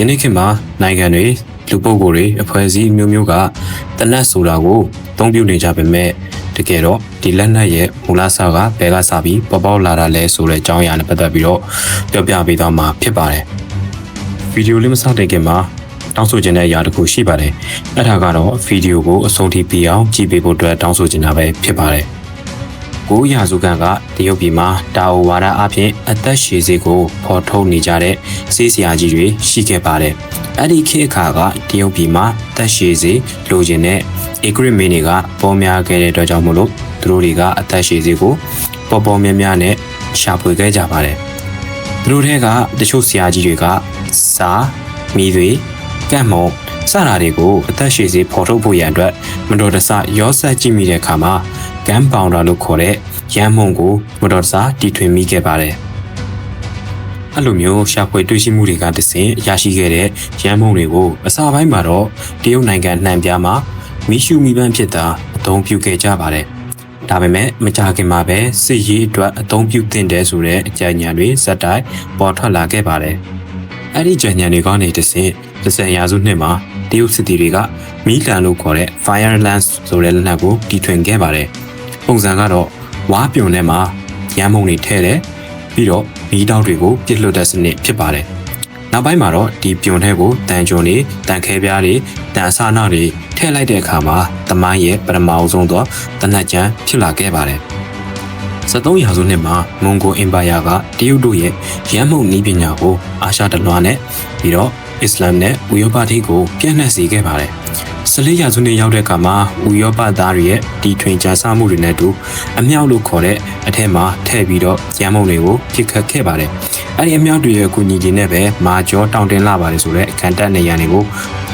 ယနေ့ခေတ်မှာနိုင်ငံတွေလူပုဂ္ဂိုလ်တွေအဖွဲ့အစည်းမျိုးမျိုးကတနတ်ဆိုတာကိုအသုံးပြုနေကြပေမဲ့တကယ်တော့ဒီလက်နက်ရဲ့မူလဆာကဘယ်ကစပြီးပေါ်ပေါက်လာတာလဲဆိုတဲ့အကြောင်းအရာနဲ့ပတ်သက်ပြီးတော့ပြောပြပေးသွားမှာဖြစ်ပါတယ်ဗီဒီယိုလေးမစတဲ့ခင်မှာတောင်းဆိုချင်တဲ့အရာတစ်ခုရှိပါတယ်အဲ့ဒါကတော့ဗီဒီယိုကိုအဆုံးထိပြီးအောင်ကြည့်ပေးဖို့အတွက်တောင်းဆိုချင်တာပဲဖြစ်ပါတယ် ကိုရာစုကန်ကတရုတ်ပြည်မှာတာဝဝါဒအဖြစ်အသက်ရှည်စေကိုဖော်ထုတ်နေကြတဲ့စေးစရာကြီးတွေရှိခဲ့ပါတယ်။အဲ့ဒီခေတ်အခါကတရုတ်ပြည်မှာသက်ရှည်စေလိုချင်တဲ့ agri မင်းတွေကပေါ်များခဲ့တဲ့အတွက်ကြောင့်မို့လို့သူတို့တွေကအသက်ရှည်စေကိုပေါ်ပေါ်များများနဲ့ရှာဖွေခဲ့ကြပါတယ်။သူတို့ထဲကတချို့ဆရာကြီးတွေကစာမိတွေကန့်မုံ စတာတွေကိုအသက်ရှည်စေဖော်ထုတ်ဖို့ရန်အတွက်မတော်တဆရောဆက်ကြည့်မိတဲ့အခါမှာဂန်ပေါင်ဒါလို့ခေါ်တဲ့ရမ်းမုံကိုမတော်တဆတီထွင်မိခဲ့ပါတယ်။အဲ့လိုမျိုးရှာဖွေတွေ့ရှိမှုတွေကတဆင့်ရရှိခဲ့တဲ့ရမ်းမုံတွေကိုအစပိုင်းမှာတော့တရုတ်နိုင်ငံနှံပြားမှာမိရှုမိပန်းဖြစ်တာအသုံးပြုခဲ့ကြပါတယ်။ဒါပေမဲ့မကြာခင်မှာပဲစစ်ရေးအတွက်အသုံးပြုသင့်တယ်ဆိုတဲ့အကြံဉာဏ်တွေဇက်တိုက်ပေါ်ထွက်လာခဲ့ပါတယ်။အဲ့ဒီကြံဉာဏ်တွေကနေတဆင့်ဒဇန်ရာစုနှစ်မှာ တရုတ်စစ်သည်တွေကမီးလန်လို့ခေါ်တဲ့ Fire Lance ဆိုတဲ့လက်နက်ကိုတီထွင်ခဲ့ပါတယ်။ပုံစံကတော့ဝါးပြုံထဲမှာရမ်းမုံတွေထည့်တယ်ပြီးတော့မီးတောက်တွေကိုပြစ်လွတ်တဲ့စနစ်ဖြစ်ပါတယ်။နောက်ပိုင်းမှာတော့ဒီပြုံထဲကိုတန်ကြုံတွေတန်ခဲပြားတွေတန်အဆနာတွေထည့်လိုက်တဲ့အခါမှာတမိုင်းရဲ့ပထမအဆုံးသောတနတ်ကြံဖြစ်လာခဲ့ပါတယ်။73ရာစုနှစ်မှာမွန်ဂိုအင်ပါယာကတရုတ်တို့ရဲ့ရမ်းမုံနည်းပညာကိုအာရှတလွှားနဲ့ပြီးတော့ အစ္စလာမ်နဲ့ဥရောပထိပ်ကိုပြန့်နှံ့စေခဲ့ပါတယ်။14ရာစုနှစ်ရောက်တဲ့အခါမှာဥရောပသားတွေရဲ့တီထွင်ကြံစမှုတွေနဲ့အတူအမြောက်လို့ခေါ်တဲ့အထက်မှာထည့်ပြီးတော့ရမ်းမုံတွေကိုပြစ်ခတ်ခဲ့ပါတယ်။အဲဒီအမြောက်တွေရဲ့အကူအညီတွေနဲ့ပဲမာကျော်တောင်တင်လာပါတယ်ဆိုတော့အခမ်းတက်နေရန်တွေကို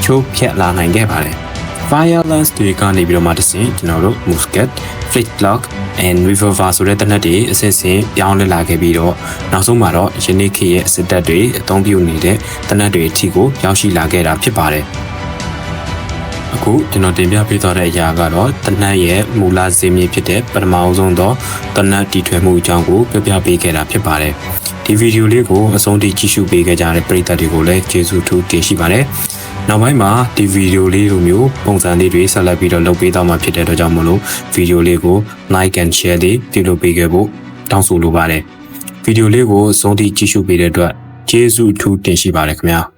ချိုးဖျက်လာနိုင်ခဲ့ပါတယ်။ Firelance တွေကနေပြီးတော့မှတဆင်ကျွန်တော်တို့ Musket, Flintlock and Revolver ဆိုတဲ့တနက်တွေအစစ်စင်ပြောင်းလဲလာခဲ့ပြီးတော့နောက်ဆုံးမှာတော့ယနေ့ခေတ်ရဲ့စစ်တပ်တွေအသုံးပြုနေတဲ့တနက်တွေအထိကိုရောက်ရှိလာခဲ့တာဖြစ်ပါတယ်။အခုကျွန်တော်တင်ပြပေးသွားတဲ့အရာကတော့တနက်ရဲ့မူလဇင်းမြေဖြစ်တဲ့ပထမအဆုံးသောတနက်တီထွင်မှုအကြောင်းကိုပြပြပေးခဲ့တာဖြစ်ပါတယ်။ဒီဗီဒီယိုလေးကိုအဆုံးထိကြည့်ရှုပေးခဲ့ကြတဲ့ပရိသတ်တွေကိုလည်းကျေးဇူးထူးတင်ရှိပါတယ်။ နောက်ပိုင်းမှာဒီဗီဒီယိုလေးလိုမျိုးပုံစံလေးတွေဆက်လက်ပြီးတော့လုပ်ပေးသွားမှာဖြစ်တဲ့အတွက်ကြောင့်မလို့ဗီဒီယိုလေးကို like and share လေးပြုလုပ်ပေးခဲ့ဖို့တောင်းဆိုလိုပါတယ်။ဗီဒီယိုလေးကိုအဆုံးထိကြည့်ရှုပေးတဲ့အတွက်ကျေးဇူးအထူးတင်ရှိပါတယ်ခင်ဗျာ။